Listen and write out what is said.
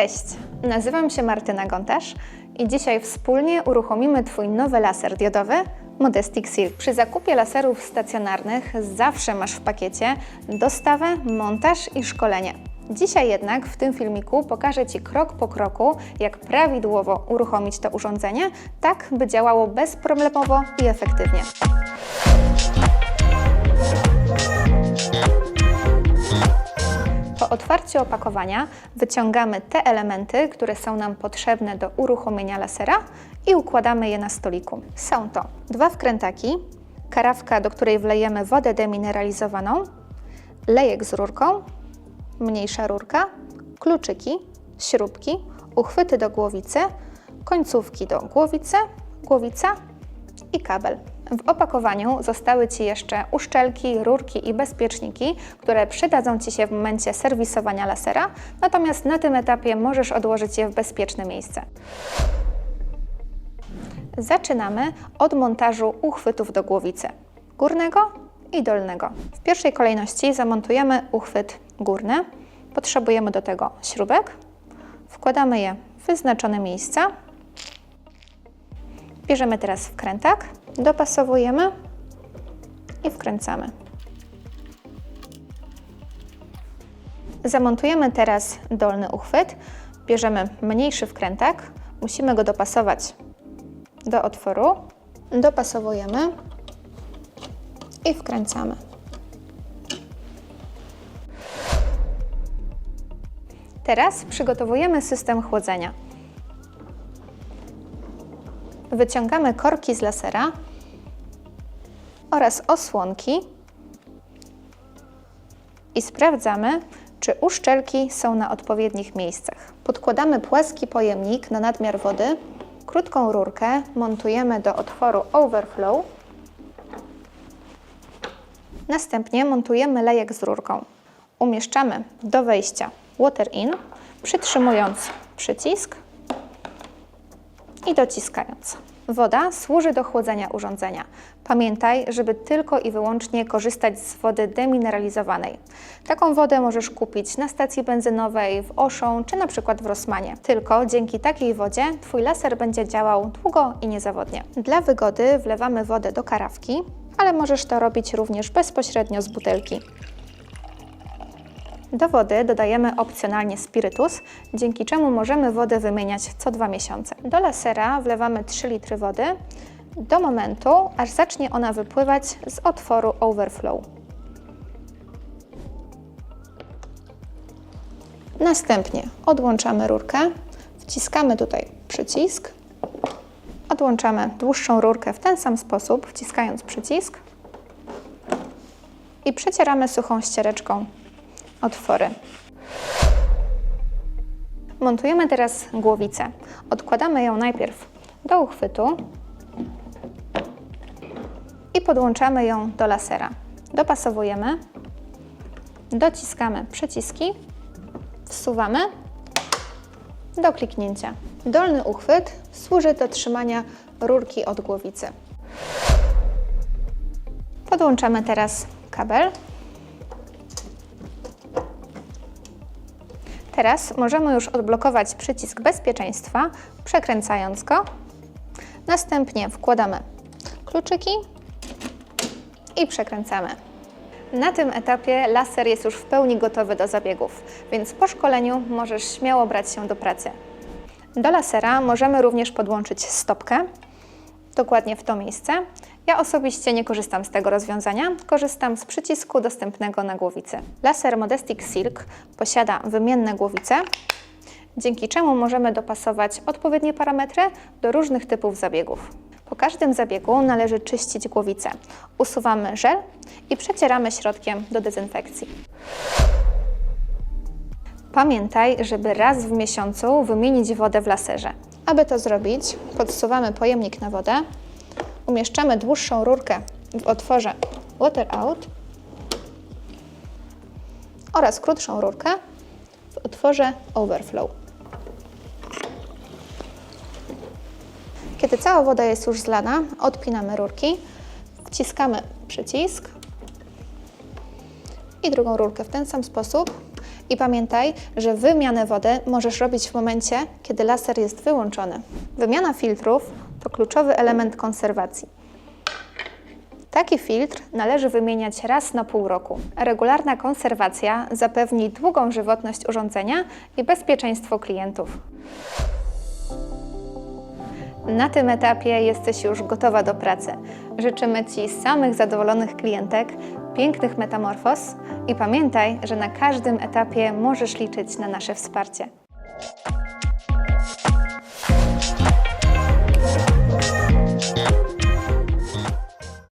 Cześć, nazywam się Martyna Gontarz i dzisiaj wspólnie uruchomimy Twój nowy laser diodowy Modestic Silk. Przy zakupie laserów stacjonarnych zawsze masz w pakiecie dostawę, montaż i szkolenie. Dzisiaj jednak w tym filmiku pokażę Ci krok po kroku, jak prawidłowo uruchomić to urządzenie, tak by działało bezproblemowo i efektywnie. Otwarciu opakowania wyciągamy te elementy, które są nam potrzebne do uruchomienia lasera i układamy je na stoliku. Są to dwa wkrętaki, karawka, do której wlejemy wodę demineralizowaną, lejek z rurką, mniejsza rurka, kluczyki, śrubki, uchwyty do głowicy, końcówki do głowicy, głowica i kabel. W opakowaniu zostały Ci jeszcze uszczelki, rurki i bezpieczniki, które przydadzą Ci się w momencie serwisowania lasera, natomiast na tym etapie możesz odłożyć je w bezpieczne miejsce. Zaczynamy od montażu uchwytów do głowicy górnego i dolnego. W pierwszej kolejności zamontujemy uchwyt górny. Potrzebujemy do tego śrubek. Wkładamy je w wyznaczone miejsca. Bierzemy teraz wkrętak, dopasowujemy i wkręcamy. Zamontujemy teraz dolny uchwyt. Bierzemy mniejszy wkrętak, musimy go dopasować do otworu. Dopasowujemy i wkręcamy. Teraz przygotowujemy system chłodzenia. Wyciągamy korki z lasera oraz osłonki i sprawdzamy, czy uszczelki są na odpowiednich miejscach. Podkładamy płaski pojemnik na nadmiar wody, krótką rurkę montujemy do otworu overflow, następnie montujemy lejek z rurką. Umieszczamy do wejścia water in, przytrzymując przycisk i dociskając. Woda służy do chłodzenia urządzenia. Pamiętaj, żeby tylko i wyłącznie korzystać z wody demineralizowanej. Taką wodę możesz kupić na stacji benzynowej, w Oszą czy na przykład w Rossmanie. Tylko dzięki takiej wodzie Twój laser będzie działał długo i niezawodnie. Dla wygody wlewamy wodę do karawki, ale możesz to robić również bezpośrednio z butelki. Do wody dodajemy opcjonalnie spirytus, dzięki czemu możemy wodę wymieniać co dwa miesiące. Do lasera wlewamy 3 litry wody do momentu, aż zacznie ona wypływać z otworu overflow. Następnie odłączamy rurkę, wciskamy tutaj przycisk, odłączamy dłuższą rurkę w ten sam sposób, wciskając przycisk i przecieramy suchą ściereczką otwory. Montujemy teraz głowicę. Odkładamy ją najpierw do uchwytu i podłączamy ją do lasera. Dopasowujemy, dociskamy przyciski, wsuwamy do kliknięcia. Dolny uchwyt służy do trzymania rurki od głowicy. Podłączamy teraz kabel Teraz możemy już odblokować przycisk bezpieczeństwa, przekręcając go. Następnie wkładamy kluczyki i przekręcamy. Na tym etapie laser jest już w pełni gotowy do zabiegów, więc po szkoleniu możesz śmiało brać się do pracy. Do lasera możemy również podłączyć stopkę, dokładnie w to miejsce. Ja osobiście nie korzystam z tego rozwiązania, korzystam z przycisku dostępnego na głowicy. Laser Modestic Silk posiada wymienne głowice, dzięki czemu możemy dopasować odpowiednie parametry do różnych typów zabiegów. Po każdym zabiegu należy czyścić głowicę. Usuwamy żel i przecieramy środkiem do dezynfekcji. Pamiętaj, żeby raz w miesiącu wymienić wodę w laserze. Aby to zrobić, podsuwamy pojemnik na wodę, umieszczamy dłuższą rurkę w otworze water out oraz krótszą rurkę w otworze overflow. Kiedy cała woda jest już zlana, odpinamy rurki, wciskamy przycisk i drugą rurkę w ten sam sposób I pamiętaj, że wymianę wody możesz robić w momencie, kiedy laser jest wyłączony. Wymiana filtrów to kluczowy element konserwacji. Taki filtr należy wymieniać raz na pół roku. Regularna konserwacja zapewni długą żywotność urządzenia i bezpieczeństwo klientów. Na tym etapie jesteś już gotowa do pracy. Życzymy Ci samych zadowolonych klientek, pięknych metamorfoz i pamiętaj, że na każdym etapie możesz liczyć na nasze wsparcie.